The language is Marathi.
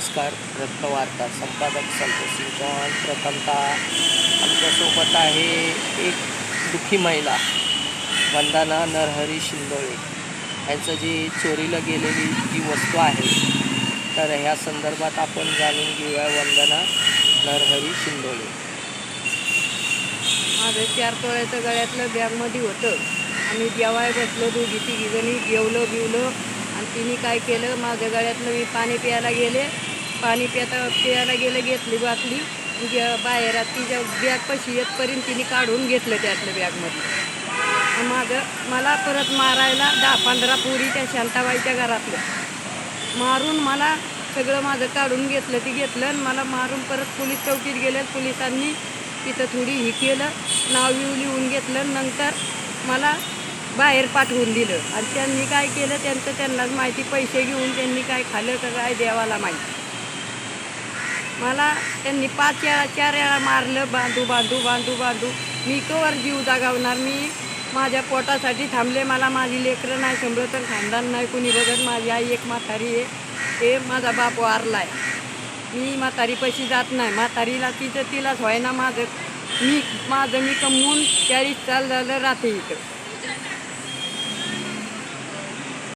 नमस्कार रत्नवार्ता संपादक संतोष चव्हाण प्रथमतः आमच्यासोबत आहे एक दुःखी महिला वंदना नरहरी शिंदोळे. यांचं जी चोरीला गेलेली जी वस्तू आहे तर ह्या संदर्भात आपण जाणून घेऊया वंदना नरहरी शिंदोळे. माझं चार तोळ्याचं गळ्यातलं बॅगमध्ये होतं. आम्ही जेवाय बसलो दोघी तिघी जणी जेवलो बिवलो. आणि तिने काय केलं? माझ्या गळ्यातलं मी पाणी प्यायला गेले. पाणी प्याता प्यायला गेलं घेतली बाटली. बाहेर तिच्या बॅगपाशी येतपर्यंत तिने काढून घेतलं त्यातलं बॅगमध्ये माझं मला परत मारायला दहा पंधरा पोरी त्या शांताबाईच्या घरातल्या. मारून मला सगळं माझं काढून घेतलं ते घेतलं आणि मला मारून परत पोलीस चौकीत गेलं. पोलिसांनी तिथं थोडी ही केलं नाव बिव लिहून घेतलं. नंतर मला बाहेर पाठवून दिलं. आणि त्यांनी काय केलं त्यांचं त्यांनाच माहिती पैसे घेऊन त्यांनी काय खाल्लं का काय देवाला माहिती. मला त्यांनी पाच वेळा चार वेळा मारलं बांधू बांधू बांधू बांधू. मी कवर जीव जागावणार मी माझ्या पोटासाठी थांबले. मला माझी लेकरं नाही समजलं तर खानदान नाही कुणी बघत माझी आई एक म्हातारी आहे. हे माझा बाप वारला आहे मी म्हातारीपाशी जात नाही. म्हातारीला तिचं तिलाच व्हायना माझं. मी माझं मी कमवून चाळीस चाल झालं राहते इथं.